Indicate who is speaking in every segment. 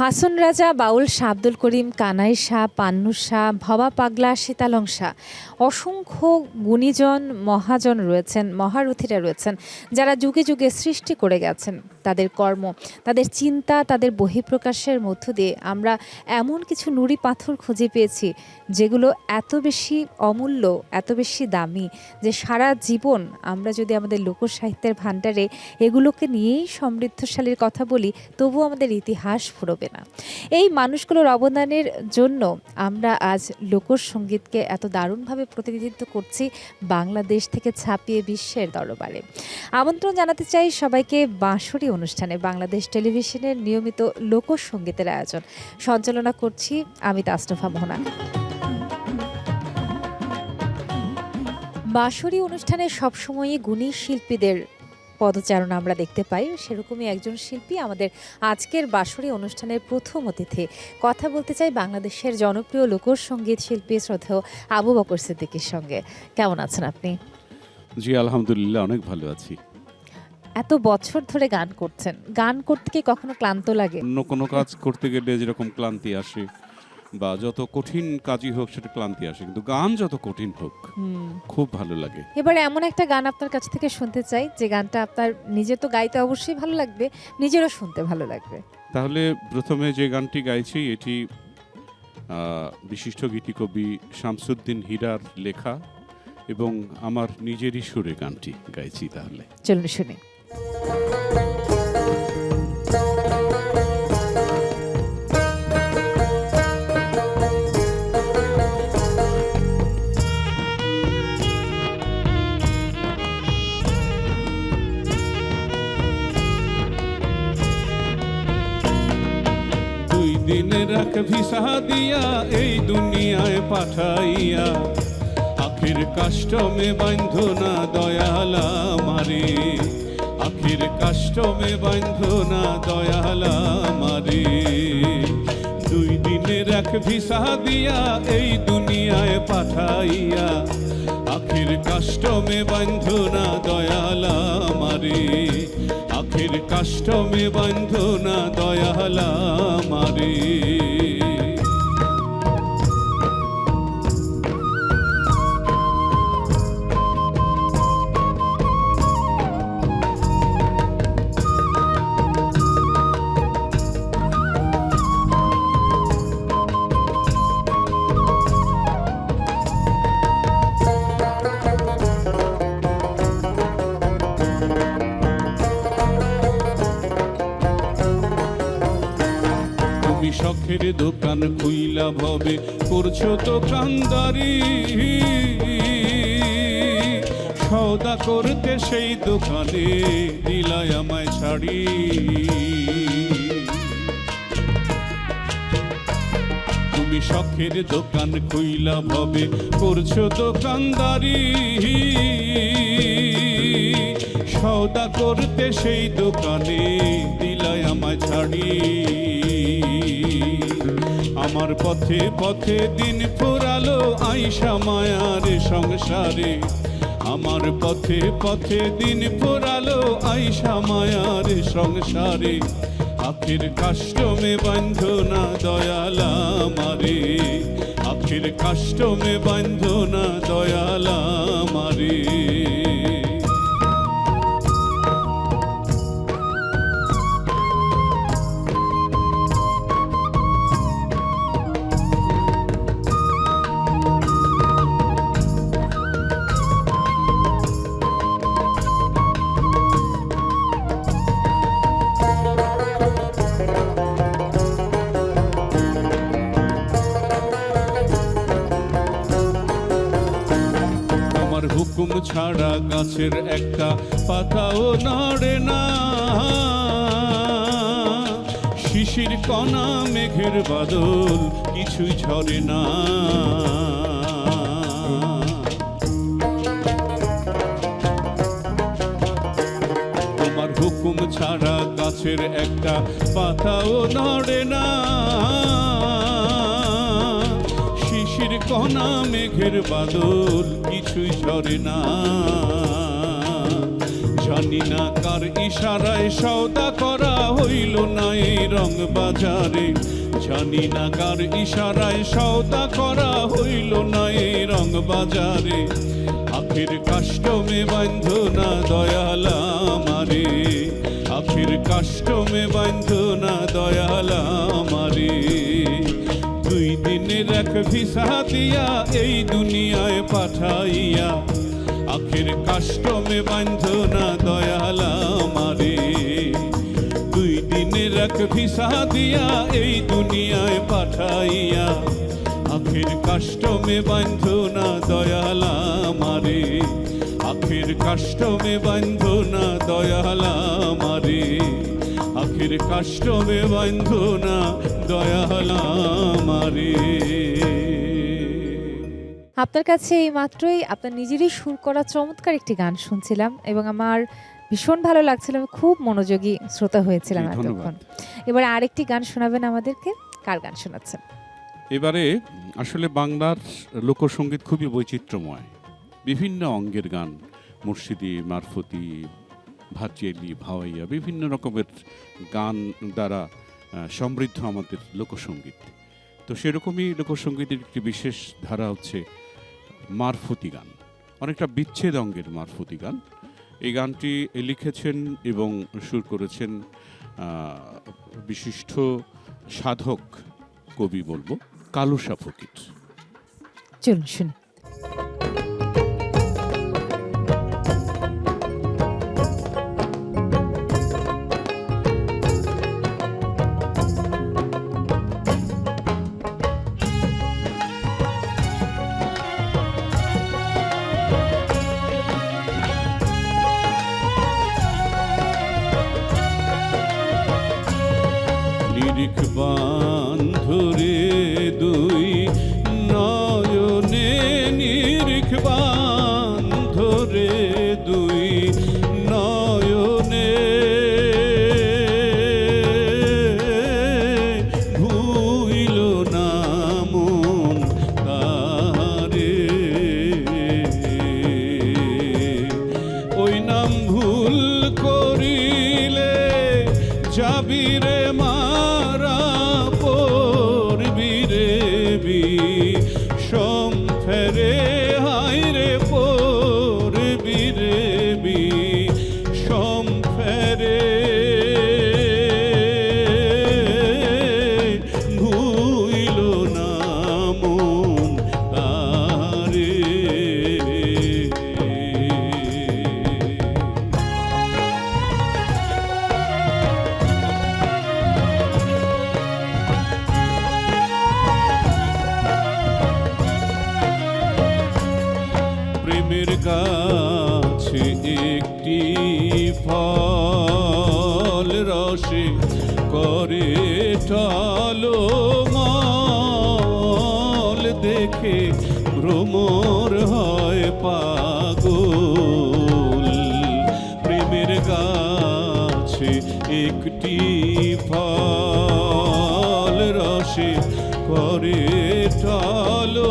Speaker 1: হাসন রাজা, বাউল শাহ আব্দুল করিম, কানাই শাহ, পান্নু শাহ, ভবা পাগলা, শীতালং শাহ অসংখ্য গুণীজন, মহাজন রয়েছেন, মহারথীরা রয়েছেন যারা যুগে যুগে সৃষ্টি করে গেছেন। তাদের কর্ম, তাদের চিন্তা, তাদের বহিঃপ্রকাশের মধ্য দিয়ে আমরা এমন কিছু নুড়ি পাথর খুঁজে পেয়েছি যেগুলো এত বেশি অমূল্য, এত বেশি দামি যে সারা জীবন আমরা যদি আমাদের লোকসাহিত্যের ভাণ্ডারে এগুলোকে নিয়েই সমৃদ্ধশালীর কথা বলি, তবুও আমাদের ইতিহাস ফুরবে না। এই মানুষগুলোর অবদানের জন্য আমরা আজ লোকসঙ্গীতকে এত দারুণভাবে প্রতিনিধিত্ব করছি বাংলাদেশ থেকে ছাপিয়ে বিশ্বের দরবারে। আমন্ত্রণ জানাতে চাই সবাইকে বাঁশরি অনুষ্ঠানে, বাংলাদেশ টেলিভিশনের নিয়মিত লোকসঙ্গীতের আয়োজন। সঞ্চালনা করছি আমি তাস্তফা মোহনা। বাঁশরি অনুষ্ঠানে সবসময়ই গুণী শিল্পীদের পদচারণা আমরা দেখতে পাই সেরকমই একজন শিল্পী আমাদের আজকের বাঁশরি অনুষ্ঠানের প্রথম অতিথি। কথা বলতে চাই বাংলাদেশের জনপ্রিয় লোকসঙ্গীত শিল্পী শ্রদ্ধেয় আবু বকর সিদ্দিকীর সঙ্গে। কেমন আছেন আপনি?
Speaker 2: জি আলহামদুলিল্লাহ অনেক ভালো আছি।
Speaker 1: এত বছর ধরে গান করছেন। গান করতে কি কখনো ক্লান্ত লাগে?
Speaker 2: অন্য কোনো কাজ করতে গেলে যেরকম ক্লান্তি আসে বা যত কঠিন কাজই হোক সেটা ক্লান্তি আসে কিন্তু গান যত কঠিন হোক খুব ভালো লাগে।
Speaker 1: এবার এমন একটা গান আপনার কাছ থেকে শুনতে চাই যে গানটা আপনার নিজে তো গাইতে অবশ্যই ভালো লাগবে নিজেরও শুনতে ভালো লাগবে।
Speaker 2: তাহলে প্রথমে যে গানটি গাইছি এটি বিশিষ্ট গীতি কবি শামসুদ্দিন হীরার লেখা এবং আমার নিজেরই সুরে গানটি গাইছি তাহলে।
Speaker 1: চলুন শুনি।
Speaker 2: পাঠাইয়া আখির কাষ্টমে বান্ধ না দয়ালা মারে আখির কাষ্টমে বান্ধ না দয়ালা মারে দুই দিনের এক ভিসা দিয়া এই দুনিয়ায় পাঠাইয়া, আখির কাষ্টমে বান্ধ না দয়ালা মারে আখির কাষ্টমে বান্ধ না দয়ালা মারে দোকান খুইলা ভবে, করছ তো কান্দারি সৌদা করতে সেই দোকানে দিলায় আমায় ছাড়ি তুমি শখের দোকান খুইলা ভবে, করছ দোকানদারি সৌদা করতে সেই দোকানে দিলায় আমায় ছাড়ি আমার পথে পথে দিন ফুরালো আইসা মায়ার সংসারে। আমার পথে পথে দিন ফুরালো আইসা মায়ার সংসারে। আখির কাষ্টমে বান্ধ না দয়ালা মারে। আখির কাষ্টমে বান্ধ না দয়ালা মারে। ছাড়া গাছের একটা পাতাও নড়ে না। শিশির কণা, মেঘের বাদল, কিছুই ঝরে না। তোমার হুকুম ছাড়া গাছের একটা পাতাও নড়ে না। কণা মেঘের বাদল, কিছুই ঝরে না। জানি না কার ইশারায় সওদা করা হইল না এই রং বাজারে। জানি না কার ইশারায় সওদা করা হইল না এই রং বাজারে। আখের কাষ্টমে বান্ধ না দয়ালা মারে আখের কাষ্টমে বান্ধ না দয়ালা দিনের এক ভিসা দিয়া এই দুনিয়ায় পাঠাইয়া। আখের কাষ্টমে না দয়ালা মারে দুই দিনের এক ভিসা দিয়া এই দুনিয়ায় পাঠাইয়া। আখের কাষ্টমে না দয়ালা মারে আখের কাষ্টমে না দয়ালা মারে আখের কাষ্টমে বান্ধ না দয়ালা মারে
Speaker 1: আপনার কাছে এই মাত্রই আপনার নিজেরই সুর করা চমৎকার একটি গান শুনছিলাম এবং আমার ভীষণ ভালো লাগছিল আমি খুব মনোযোগী শ্রোতা হয়েছিলাম। এতক্ষণ। এবার আরেকটি গান শোনাবেন আমাদেরকে কার গান শোনাচ্ছেন?
Speaker 2: এবারে আসলে বাংলার লোকসঙ্গীত খুবই বৈচিত্র্যময় বিভিন্ন অঙ্গের গান মুর্শিদি মারফতি ভাটিয়ালি ভাওয়াইয়া বিভিন্ন রকমের গান দ্বারা সমৃদ্ধ আমাদের লোকসঙ্গীত। তো সেরকমই লোকসঙ্গীতের একটি বিশেষ ধারা হচ্ছে মারফতি গান। অনেকটা বিচ্ছেদ অঙ্গের মারফতি গান। এই গানটি লিখেছেন এবং সুর করেছেন বিশিষ্ট সাধক কবি বলব, কালুসা ফকির।
Speaker 1: চলুন শুনি।
Speaker 2: প্রেমের গাছে একটি ফল রসে করে টালো মল দেখে ভ্রমর হয় পাগল। প্রেমের গাছে একটি ফল রসে করে টালো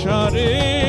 Speaker 2: সংসারে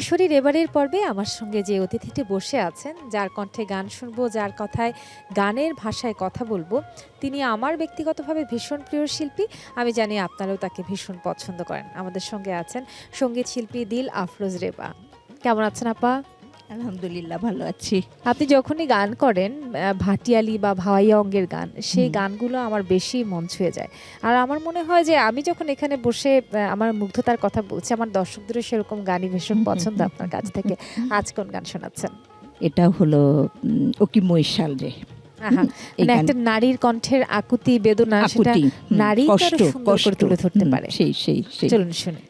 Speaker 1: বাঁশরীর এবারের পর্বে আমার সঙ্গে যে অতিথিটি বসে আছেন, যার কণ্ঠে গান শুনব, যার কথায়, গানের ভাষায় কথা বলব, তিনি আমার ব্যক্তিগতভাবে ভীষণ প্রিয় শিল্পী। আমি জানি আপনারাও তাকে ভীষণ পছন্দ করেন। আমাদের সঙ্গে আছেন সংগীত শিল্পী দিল আফরোজ রেবা। কেমন আছেন আপা?
Speaker 3: আলহামদুলিল্লাহ ভালো আছি।
Speaker 1: আপনি যখনই গান করেন ভাটিয়ালি বা ভাওয়াইয়া অঙ্গের গান সেই গানগুলো আমার বেশি মন ছুঁয়ে যায়। আর আমার মনে হয় যে আমি যখন এখানে বসে আমার মুগ্ধতার কথা বলছি আমার দর্শকদেরও সেরকম গানই ভীষণ পছন্দ আপনার কাছ থেকে। আজ কোন গান শোনাচ্ছেন?
Speaker 3: এটা হলো ওকি মৈশাল রে।
Speaker 1: মানে একটা নারীর কণ্ঠের আকুতি বেদনা সেটা নারী
Speaker 3: কষ্ট
Speaker 1: তুলে ধরতে পারে।
Speaker 3: সেই সেই।
Speaker 1: চলুন শুনে।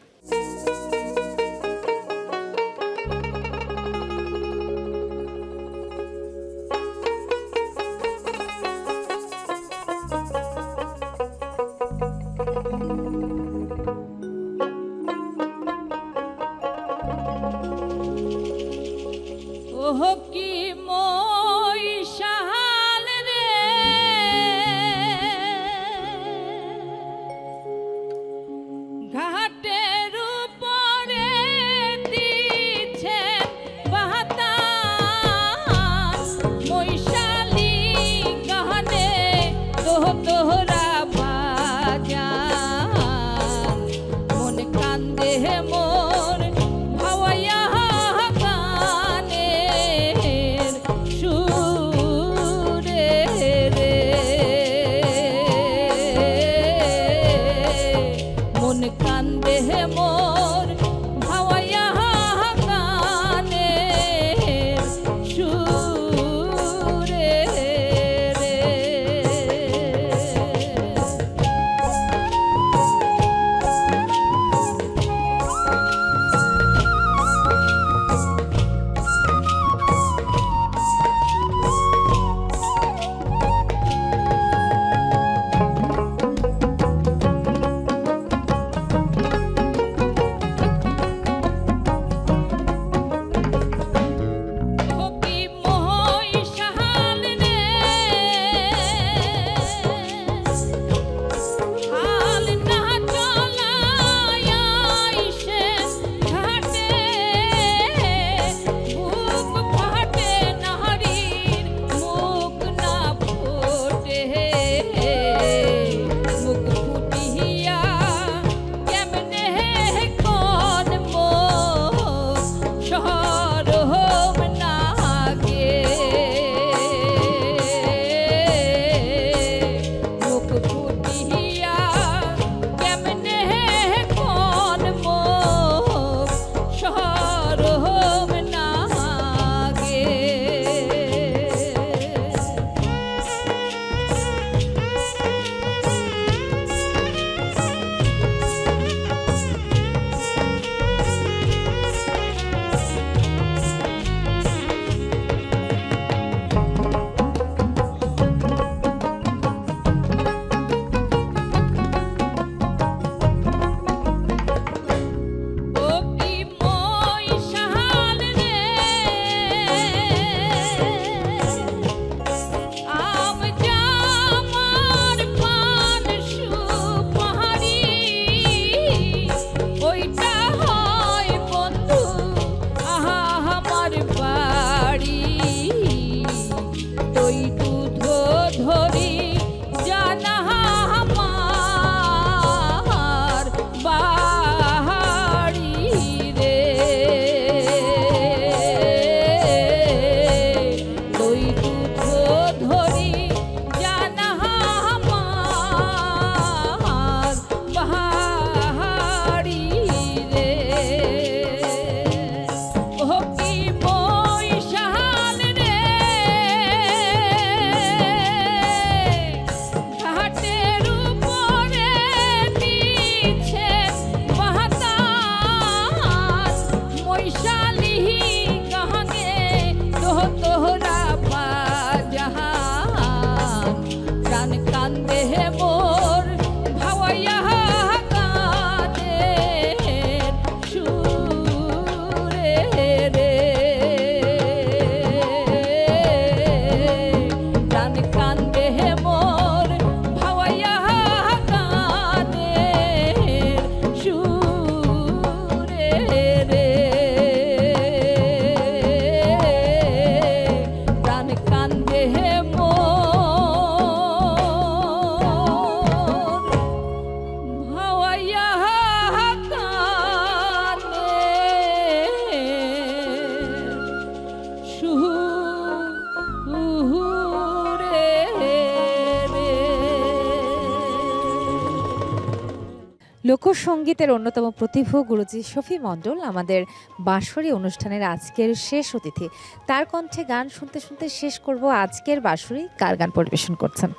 Speaker 1: লোকসঙ্গীতের অন্যতম প্রতিভু গুরুজি শফি মণ্ডল আমাদের বাঁশরী অনুষ্ঠানের আজকের শেষ অতিথি। তার কণ্ঠে গান শুনতে শুনতে শেষ করব আজকের বাঁশরী। কার গান পরিবেশন করছেন?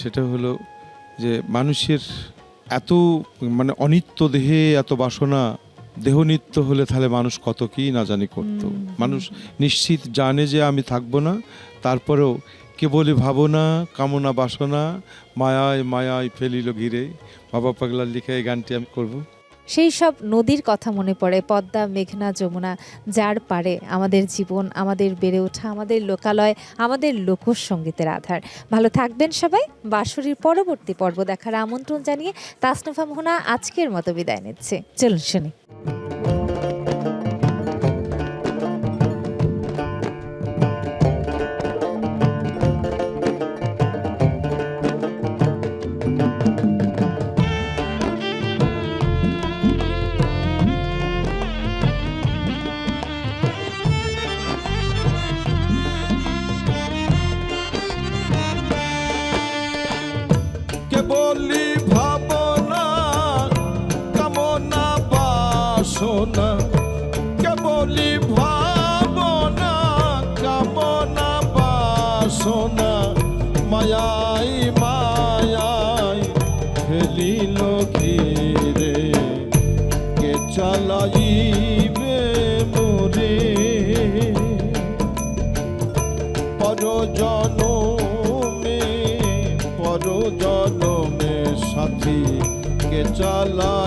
Speaker 4: সেটা হলো যে মানুষের এত মানে অনিত্য দেহে এত বাসনা দেহ নিত্য হলে তাহলে মানুষ কত কি না জানি করতো। মানুষ নিশ্চিত জানে যে আমি থাকব না তারপরেও কেবলই ভাবনা কামনা বাসনা মায়ায় মায়ায় ফেলিল ঘিরে। বাবা পাগলার লিখে এই গানটি আমি করব।
Speaker 1: সেই সব নদীর কথা মনে পড়ে, পদ্মা, মেঘনা, যমুনা, যার পারে আমাদের জীবন, আমাদের বেড়ে ওঠা, আমাদের লোকালয়, আমাদের লোকসঙ্গীতের আধার। ভালো থাকবেন সবাই, বাঁশরীর পরবর্তী পর্ব দেখার আমন্ত্রণ জানিয়ে তাসনুফা মোহনা আজকের মতো বিদায় নিচ্ছে। চলুন শুনি।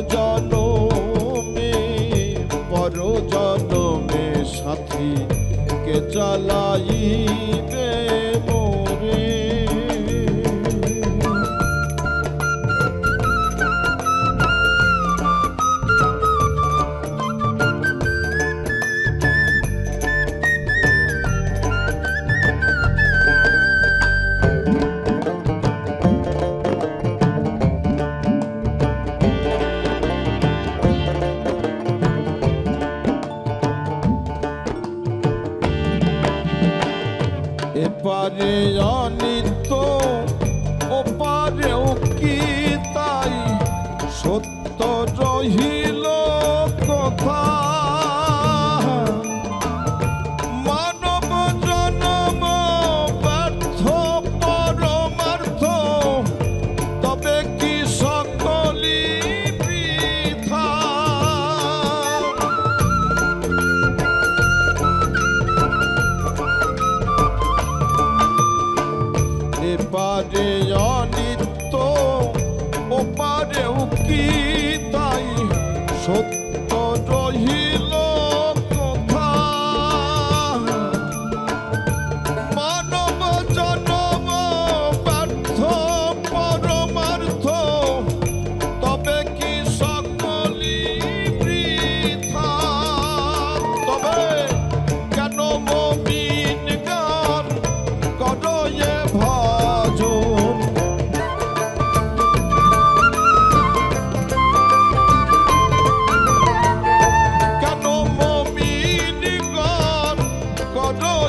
Speaker 4: পরজনমে পরজনমে সাথী কে চালাইবে।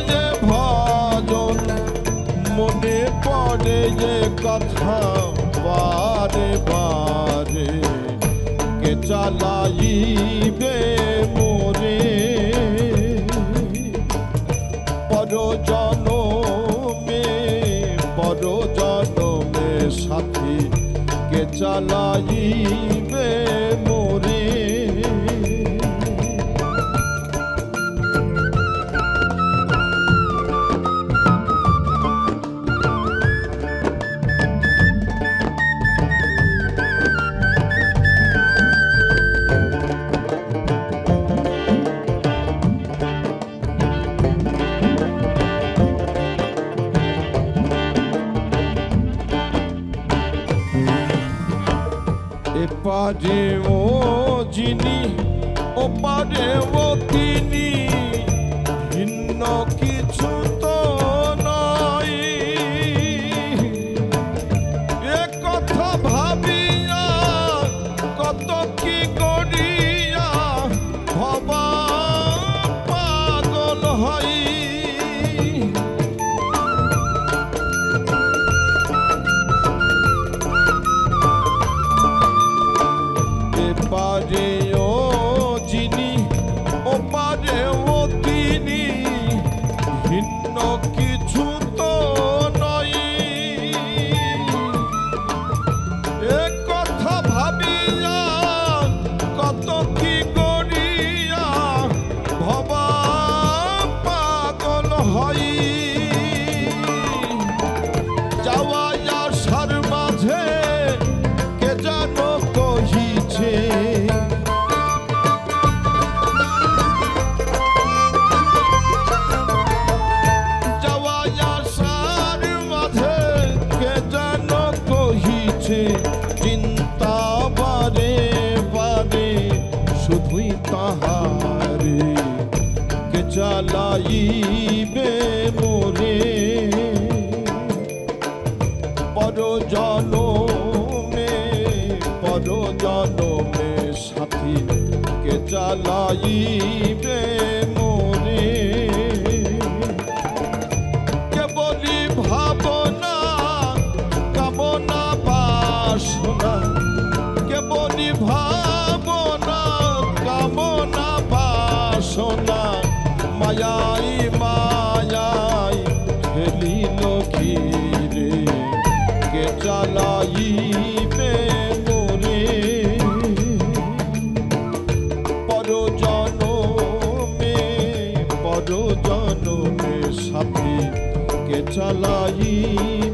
Speaker 4: যে ভজন, মনে পড়ে যে কথা বারে বারে, কে চালাইবে মোরে? পরজন জনমে সাথী, কে চালাইবে মো পারেও যিনি ও পারেও তিনি জনমে সাথী কে চালাইবে? salayim